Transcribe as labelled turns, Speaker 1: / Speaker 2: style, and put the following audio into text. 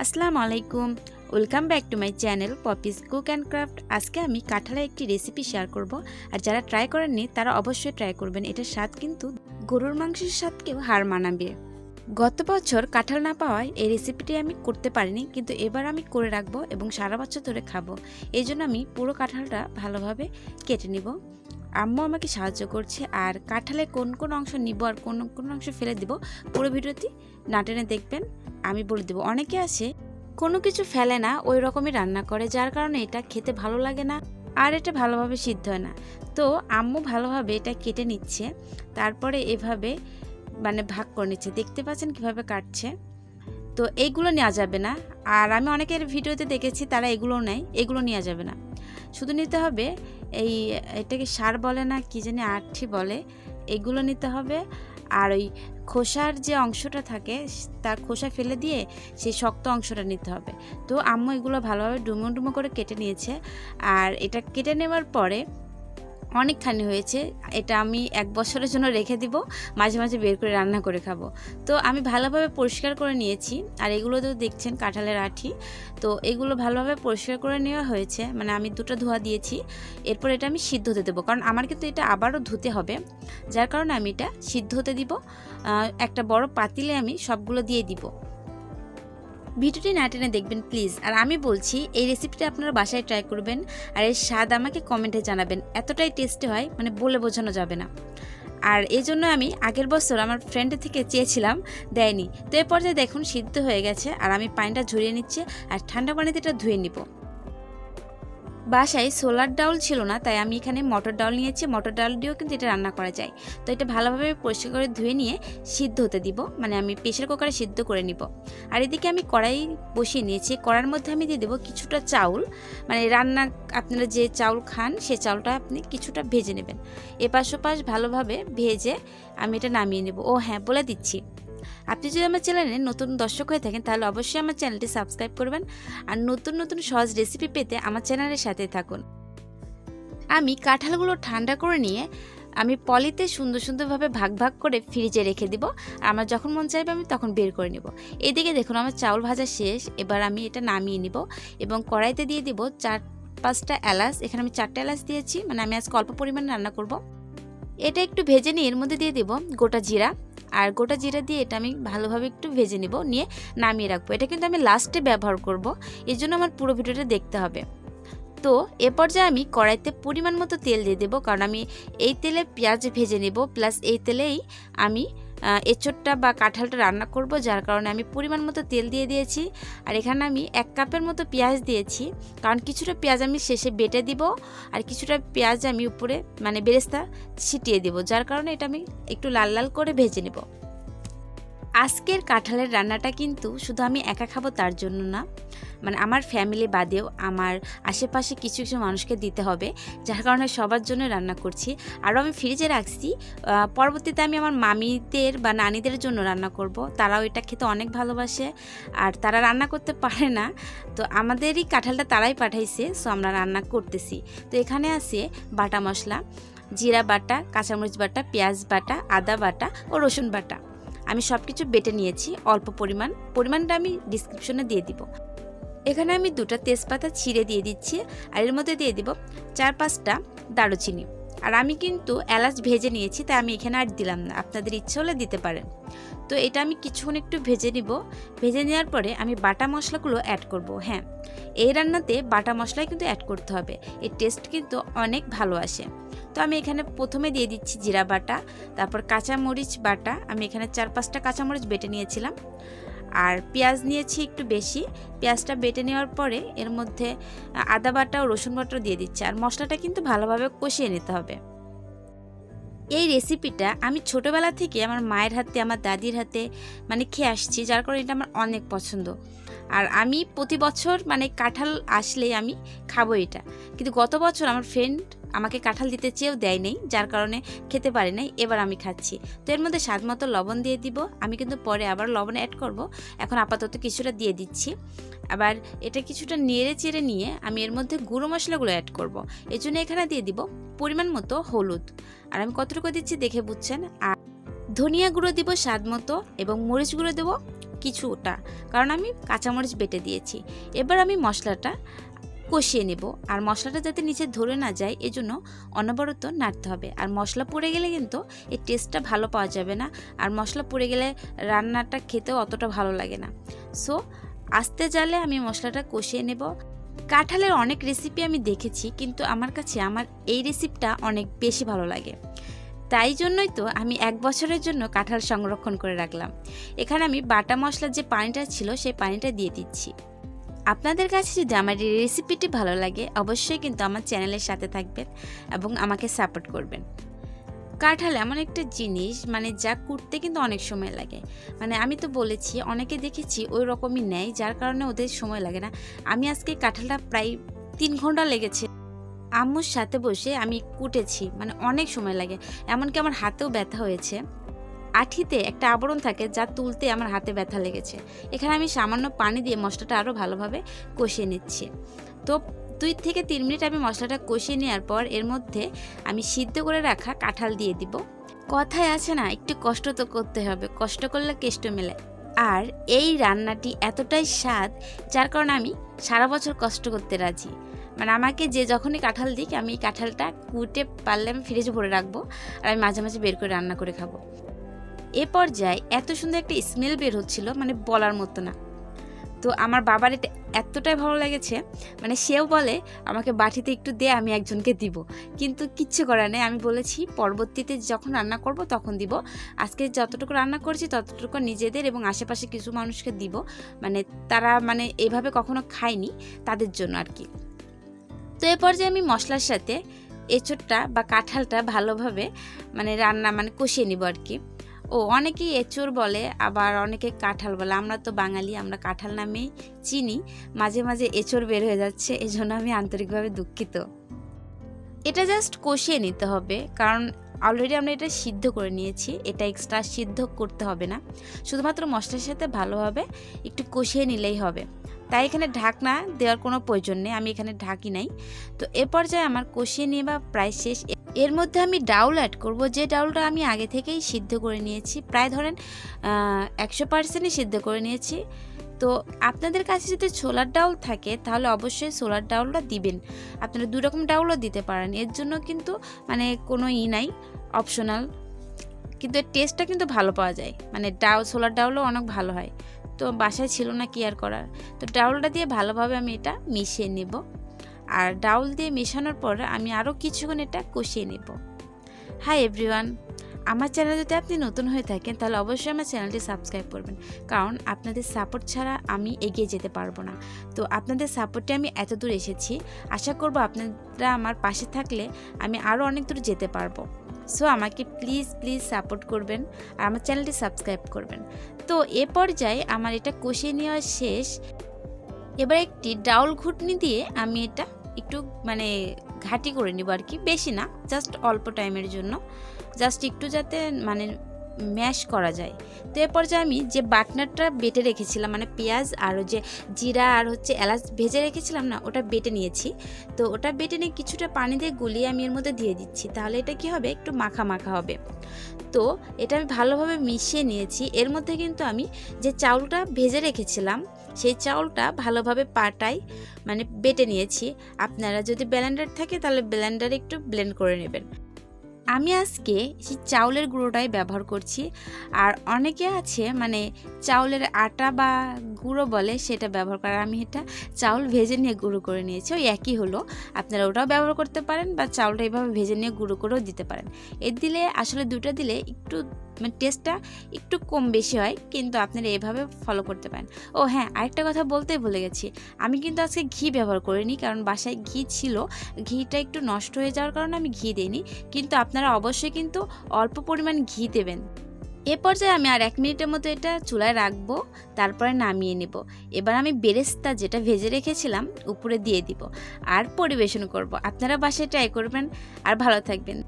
Speaker 1: আসসালামু আলাইকুম। Welcome back to my channel Poppy's cook and craft আজকে আমি কাঁঠালের একটি রেসিপি শেয়ার করব। আর যারা ট্রাই করেননি, তারা অবশ্যই ট্রাই করবেন। এটার স্বাদ কিন্তু গরুর মাংসের স্বাদকেও হার মানাবে। গত বছর কাঁঠাল না পাওয়ায় এই রেসিপিটি আমি করতে পারিনি, কিন্তু এবার আমি করে রাখব এবং সারা বছর ধরে খাব। এই জন্য আমি পুরো কাঁঠালটা ভালোভাবে কেটে নিব। আম্মু আমাকে সাহায্য করছে, আর কাঁঠালে কোন কোন অংশ নিব আর কোন কোন অংশ ফেলে দিব, পুরো ভিডিওটি না টেনে দেখবেন, আমি বলে দেবো। অনেকে আছে, কোনো কিছু ফেলে না, ওই রকমই রান্না করে, যার কারণে এটা খেতে ভালো লাগে না, আর এটা ভালোভাবে সিদ্ধ হয় না। তো আম্মু ভালোভাবে এটা কেটে নিচ্ছে, তারপরে এভাবে মানে ভাগ করে নিচ্ছে। দেখতে পাচ্ছেন কীভাবে কাটছে। তো এইগুলো নেওয়া যাবে না, আর আমি অনেকের ভিডিওতে দেখেছি, তারা এগুলো নেয়, এগুলো নেওয়া যাবে না। শুধু নিতে হবে এই এটাকে সার বলে না, কি জানি আর্থি বলে, এগুলো নিতে হবে। আর ওই খোসার যে অংশটা থাকে তার খোসা ফেলে দিয়ে সেই শক্ত অংশটা নিতে হবে। তো আম্মু এগুলো ভালোভাবে ডুমো ডুমো করে কেটে নিয়েছে। আর এটা কেটে নেওয়ার পরে অনেকখানি হয়েছে, এটা আমি এক বছরের জন্য রেখে দিব, মাঝে মাঝে বের করে রান্না করে খাব। তো আমি ভালোভাবে পরিষ্কার করে নিয়েছি, আর এগুলো তো দেখছেন কাঁঠালের আঠি, তো এগুলো ভালোভাবে পরিষ্কার করে নেওয়া হয়েছে মানে আমি দুটো ধোয়া দিয়েছি, এরপর এটা আমি সিদ্ধ হতে দেবো, কারণ আমার কিন্তু এটা আবারও ধুতে হবে, যার কারণে আমি এটা সিদ্ধ হতে দিব একটা বড় পাতিলে আমি সবগুলো দিয়ে দিব। ভিডিওটি না টেনে দেখবেন, প্লিজ। আর আমি বলছি, এই রেসিপিটা আপনারা বাসায় ট্রাই করবেন আর এর স্বাদ আমাকে কমেন্টে জানাবেন। এতটাই টেস্টি হয় মানে বলে বোঝানো যাবে না। আর এই জন্য আমি আগের বছর আমার ফ্রেন্ডের থেকে চেয়েছিলাম, দেয়নি। তো এ পর্যায়ে দেখুন, সিদ্ধ হয়ে গেছে। আর আমি পানিটা ঝরিয়ে নিচ্ছে আর ঠান্ডা পানিতে এটা ধুয়ে নিব। বাসায় সোলার ডাউল ছিল না, তাই আমি এখানে মটর ডাউল নিয়েছি। মটর ডাউল দিয়েও কিন্তু এটা রান্না করা যায়। তো এটা ভালোভাবে পরিষ্কার করে ধুয়ে নিয়ে সিদ্ধ হতে দিব। মানে আমি প্রেশার কুকারে সিদ্ধ করে নিব। আর এদিকে আমি কড়াই বসিয়ে নিয়েছি। কড়ার মধ্যে আমি দিয়ে দেবো কিছুটা চাউল। মানে রান্না, আপনারা যে চাউল খান, সে চাউলটা আপনি কিছুটা ভেজে নেবেন। এপাশ ওপাশ ভালোভাবে ভেজে আমি এটা নামিয়ে নেব। ও হ্যাঁ বলে দিচ্ছি। আপনি যদি আমার চ্যানেলে নতুন দর্শক হয়ে থাকেন, তাহলে অবশ্যই আমার চ্যানেলটি সাবস্ক্রাইব করবেন আর নতুন নতুন সহজ রেসিপি পেতে আমার চ্যানেলের সাথে থাকুন। আমি কাঁঠালগুলো ঠান্ডা করে নিয়ে আমি পলিতে সুন্দর, সুন্দরভাবে ভাগ ভাগ করে ফ্রিজে রেখে দিব। আর আমার যখন মন চাইবে, আমি তখন বের করে নিব। এদিকে দেখুন, আমার চাউল ভাজা শেষ। এবার আমি এটা নামিয়ে নিব এবং কড়াইতে দিয়ে দিব চার, পাঁচটা এলাচ। এখানে আমি চারটা এলাচ দিয়েছি। মানে আমি আজকে অল্প পরিমাণে রান্না করব। এটা একটু ভেজে নিয়ে এর মধ্যে দিয়ে দিব গোটা জিরা। আর গোটা জিরা দিয়ে এটা আমি ভালোভাবে একটু ভেজে নিব, নিয়ে নামিয়ে রাখব। এটা কিন্তু আমি লাস্টে ব্যবহার করব এই জন্য আমার পুরো ভিডিওটা দেখতে হবে। তো এ পর্যায়ে আমি কড়াইতে পরিমাণ মতো তেল দিয়ে দেবো, কারণ আমি এই তেলে পেঁয়াজ ভেজে নেব প্লাস এই তেলেই আমি এঁচোড়টা বা কাঁঠালটা রান্না করব, যার কারণে আমি পরিমাণ মতো তেল দিয়ে দিয়েছি। আর এখানে আমি এক কাপের মতো পেঁয়াজ দিয়েছি, কারণ কিছুটা পেঁয়াজ আমি শেষে বেটে দিব, আর কিছুটা পেঁয়াজ আমি উপরে মানে বেরেস্তা ছিটিয়ে দেব, যার কারণে এটা আমি একটু লাল লাল করে ভেজে নেব। আজকের কাঁঠালের রান্নাটা কিন্তু শুধু আমি একা খাব তার জন্য না। মানে আমার ফ্যামিলি বাদেও আমার আশেপাশে কিছু কিছু মানুষকে দিতে হবে, যার কারণে সবার জন্য রান্না করছি। আরও আমি ফ্রিজে রাখছি পরবর্তীতে আমি আমার মামিদের বা নানিদের জন্য রান্না করব। তারাও এটা খেতে অনেক ভালোবাসে, আর তারা রান্না করতে পারে না। তো আমাদেরই কাঁঠালটা তারাই পাঠাইছে সো আমরা রান্না করতেছি। তো এখানে আছে বাটা মশলা, জিরা বাটা, কাঁচামরিচ বাটা, পেঁয়াজ বাটা, আদা বাটা ও রসুন বাটা। আমি সব কিছু বেটে নিয়েছি, অল্প পরিমাণ। পরিমাণটা আমি ডিসক্রিপশনে দিয়ে দিব। এখানে আমি দুটো তেজপাতা ছিঁড়ে দিয়ে দিচ্ছি, আর এর মধ্যে দিয়ে দিব চার পাঁচটা দারুচিনি। আর আমি কিন্তু এলাচ ভেজে নিয়েছি, তাই আমি এখানে আর দিলাম না। আপনাদের ইচ্ছে হলে দিতে পারেন। তো এটা আমি কিছুক্ষণ একটু ভেজে নিব। ভেজে নেওয়ার পরে আমি বাটা মশলাগুলো অ্যাড করব। হ্যাঁ এই রান্নাতে বাটা মশলাই কিন্তু অ্যাড করতে হবে। এর টেস্ট কিন্তু অনেক ভালো আসে। তো আমি এখানে প্রথমে দিয়ে দিচ্ছি জিরা বাটা, তারপর কাঁচামরিচ বাটা। আমি এখানে চার পাঁচটা কাঁচামরিচ বেটে নিয়েছিলাম। আর পেঁয়াজ নিয়েছি একটু বেশি। পেঁয়াজটা বেটে নেওয়ার পরে এর মধ্যে আদা বাটা ও রসুন বাটাও দিয়ে দিচ্ছি। আর মশলাটা কিন্তু ভালোভাবে কষিয়ে নিতে হবে। এই রেসিপিটা আমি ছোটোবেলা থেকে আমার মায়ের হাতে, আমার দাদির হাতে মানে খেয়ে আসছি, যার কারণে এটা আমার অনেক পছন্দ। আর আমি প্রতি বছর মানে কাঁঠাল আসলেই আমি খাব এটা। কিন্তু গত বছর আমার ফ্রেন্ড আমাকে কাঁঠাল দিতে চেয়েও দেয় নেই, যার কারণে খেতে পারি নাই, এবার আমি খাচ্ছি। তো এর মধ্যে স্বাদ মতো লবণ দিয়ে দিব। আমি কিন্তু পরে আবার লবণ অ্যাড করব। এখন আপাতত কিছুটা দিয়ে দিচ্ছি। আবার এটা কিছুটা নেড়ে চেড়ে নিয়ে আমি এর মধ্যে গুঁড়ো মশলাগুলো অ্যাড করব। এই জন্য এখানে দিয়ে দিব পরিমাণ মতো হলুদ। আর আমি কতটুকু দিচ্ছি দেখে বুঝছেন? আর ধনিয়া গুঁড়ো দিব স্বাদ মতো এবং মরিচ গুঁড়ো দেবো কিছুটা। কারণ আমি কাঁচামরিচ বেটে দিয়েছি। এবার আমি মশলাটা কষিয়ে নেব। আর মশলাটা যাতে নিচে ধরে না যায়, এজন্য অনবরত নাড়তে হবে। আর মশলা পড়ে গেলে কিন্তু এই টেস্টটা ভালো পাওয়া যাবে না। আর মশলা পড়ে গেলে রান্নাটা খেতেও অতটা ভালো লাগে না। সো আস্তে জালে আমি মশলাটা কষিয়ে নেব। কাঁঠালের অনেক রেসিপি আমি দেখেছি, কিন্তু আমার কাছে আমার এই রেসিপিটা অনেক বেশি ভালো লাগে। তাই জন্যই তো আমি এক বছরের জন্য কাঁঠাল সংরক্ষণ করে রাখলাম। এখানে আমি বাটা মশলার যে পানিটা ছিল, সেই পানিটা দিয়ে দিচ্ছি। আপনাদের কাছে যদি আমার এই রেসিপিটি ভালো লাগে, অবশ্যই কিন্তু আমার চ্যানেলের সাথে থাকবেন এবং আমাকে সাপোর্ট করবেন। কাঁঠাল এমন একটা জিনিস মানে যা কুটতে কিন্তু অনেক সময় লাগে। মানে আমি তো বলেছি, অনেকে দেখেছি ওই রকমই নেয়, যার কারণে ওদের সময় লাগে না। আমি আজকে কাঁঠালটা প্রায় তিন ঘণ্টা লেগেছে। আম্মুর সাথে বসে আমি কুটেছি মানে অনেক সময় লাগে। এমনকি আমার হাতেও ব্যথা হয়েছে। আঠিতে একটা আবরণ থাকে যা তুলতে আমার হাতে ব্যথা লেগেছে। এখানে আমি সামান্য পানি দিয়ে মশলাটা আরও ভালোভাবে কষিয়ে নিচ্ছি। তো দুই থেকে তিন মিনিট আমি মশলাটা কষিয়ে নেওয়ার পর এর মধ্যে আমি সিদ্ধ করে রাখা কাঁঠাল দিয়ে দিব। কথায় আছে না, একটু কষ্ট তো করতে হবে, কষ্ট করলে কেষ্ট মেলে। আর এই রান্নাটি এতটাই স্বাদ, যার কারণে আমি সারা বছর কষ্ট করতে রাজি। মানে আমাকে যে যখনই কাঁঠাল দিক, আমি কাঁঠালটা কুটে পারলে আমি ফ্রিজে ভরে রাখব আর আমি মাঝে মাঝে বের করে রান্না করে খাব। এ পর্যায়ে এত সুন্দর একটা স্মেল বের হচ্ছিল মানে বলার মতো না। তো আমার বাবার এটা এতটাই ভালো লেগেছে মানে সেও বলে, আমাকে বাটিতে একটু দে, আমি একজনকে দিব। কিন্তু কিচ্ছু করার নেই, আমি বলেছি, পরবর্তীতে যখন রান্না করব, তখন দিব। আজকে যতটুকু রান্না করছি, ততটুকু নিজেদের এবং আশেপাশে কিছু মানুষকে দিব। মানে তারা মানে এভাবে কখনো খায়নি তাদের জন্য আর কি। তো এ পর্যায়ে আমি মশলার সাথে এঁচোড়টা বা কাঁঠালটা ভালোভাবে মানে রান্না মানে কষিয়ে নিব আর কি। ও অনেকেই এঁচোড় বলে, আবার অনেকে কাঁঠাল বলে। আমরা তো বাঙালি, আমরা কাঁঠাল নামেই চিনি। মাঝে মাঝে এঁচোড় বের হয়ে যাচ্ছে এই জন্য আমি আন্তরিকভাবে দুঃখিত। এটা জাস্ট কষিয়ে নিতে হবে, কারণ অলরেডি আমরা এটা সিদ্ধ করে নিয়েছি। এটা এক্সট্রা সিদ্ধ করতে হবে না। শুধুমাত্র মশলার সাথে ভালোভাবে একটু কষিয়ে নিলেই হবে। তাই এখানে ঢাকনা দেওয়ার কোনো প্রয়োজন নেই, আমি এখানে ঢাকি নাই। তো এ পর্যায়ে আমার কষিয়ে নেওয়া প্রায় শেষ এর মধ্যে আমি ডাউল অ্যাড করব, যে ডাউলটা আমি আগে থেকেই সিদ্ধ করে নিয়েছি, প্রায় ধরেন একশো পার্সেন্টই সিদ্ধ করে নিয়েছি। তো আপনাদের কাছে যদি ছোলার ডাউল থাকে, তাহলে অবশ্যই ছোলার ডাউলটা দিবেন। আপনারা দু রকম ডাউলও দিতে পারেন, এর জন্য কিন্তু মানে কোনো ই নাই অপশনাল কিন্তু এর টেস্টটা কিন্তু ভালো পাওয়া যায় মানে ডাউল ছোলার ডাউলও অনেক ভালো হয়। তো বাসায় ছিল না কি আর করার? তো ডাউলটা দিয়ে ভালোভাবে আমি এটা মিশিয়ে নেব। আর ডাউল দিয়ে মেশানোর পর আমি আরও কিছুক্ষণ এটা কষিয়ে নেব। হাই এভরিওয়ান আমার চ্যানেল যদি আপনি নতুন হয়ে থাকেন, তাহলে অবশ্যই আমার চ্যানেলটি সাবস্ক্রাইব করবেন। কারণ আপনাদের সাপোর্ট ছাড়া আমি এগিয়ে যেতে পারব না। তো আপনাদের সাপোর্টে আমি এত দূর এসেছি, আশা করব আপনারা আমার পাশে থাকলে আমি আরও অনেক দূর যেতে পারব। সো আমাকে প্লিজ প্লিজ সাপোর্ট করবেন, আর আমার চ্যানেলটি সাবস্ক্রাইব করবেন। তো এ পর্যায়ে আমার এটা কষিয়ে নেওয়া শেষ। এবার একটি ডাউল ঘুটনি দিয়ে আমি এটা একটু মানে ঘাটি করে নিব আর কি। বেশি না জাস্ট অল্প টাইমের জন্য। জাস্ট একটু যাতে মানে ম্যাশ করা যায়। তো এ পর্যায়ে আমি যে বাটনারটা বেটে রেখেছিলাম মানে পেঁয়াজ আর যে জিরা আর হচ্ছে এলাচ ভেজে রেখেছিলাম না, ওটা বেটে নিয়েছি। তো ওটা বেটে নিয়ে কিছুটা পানি দিয়ে গুলিয়ে আমি এর মধ্যে দিয়ে দিচ্ছি। তাহলে এটা কি হবে? একটু মাখা মাখা হবে। তো এটা আমি ভালোভাবে মিশিয়ে নিয়েছি। এর মধ্যে কিন্তু আমি যে চাউলটা ভেজে রেখেছিলাম, সেই চাউলটা ভালোভাবে পাটাই মানে বেটে নিয়েছি। আপনারা যদি ব্লেন্ডার থাকে, তাহলে ব্লেন্ডারে একটু ব্লেন্ড করে নেবেন। আমি আজকে সেই চাউলের গুঁড়োটাই ব্যবহার করছি। আর অনেকে আছে মানে চাউলের আটা বা গুঁড়ো বলে সেটা ব্যবহার করার আমি এটা চাউল ভেজে নিয়ে গুঁড়ো করে নিয়েছি, ওই একই হলো। আপনারা ওটাও ব্যবহার করতে পারেন বা চাউলটা এইভাবে ভেজে নিয়ে গুঁড়ো করেও দিতে পারেন। এর দিলে, আসলে দুটো দিলে একটু টেস্টটা একটু কম বেশি হয়, কিন্তু আপনারা এভাবে ফলো করতে পারেন। ও হ্যাঁ আরেকটা কথা বলতেই ভুলে গেছি। আমি কিন্তু আজকে ঘি ব্যবহার করিনি, কারণ বাসায় ঘি ছিল। ঘিটা একটু নষ্ট হয়ে যাওয়ার কারণে আমি ঘি দিইনি, কিন্তু আপনারা অবশ্যই কিন্তু অল্প পরিমাণ ঘি দেবেন। এ পর্যায়ে আমি আর এক মিনিটের মতো এটা চুলায় রাখব, তারপরে নামিয়ে নেব। এবার আমি বেরেস্তা যেটা ভেজে রেখেছিলাম, উপরে দিয়ে দিব। আর পরিবেশন করব। আপনারা বাসায় ট্রাই করবেন। আর ভালো থাকবেন।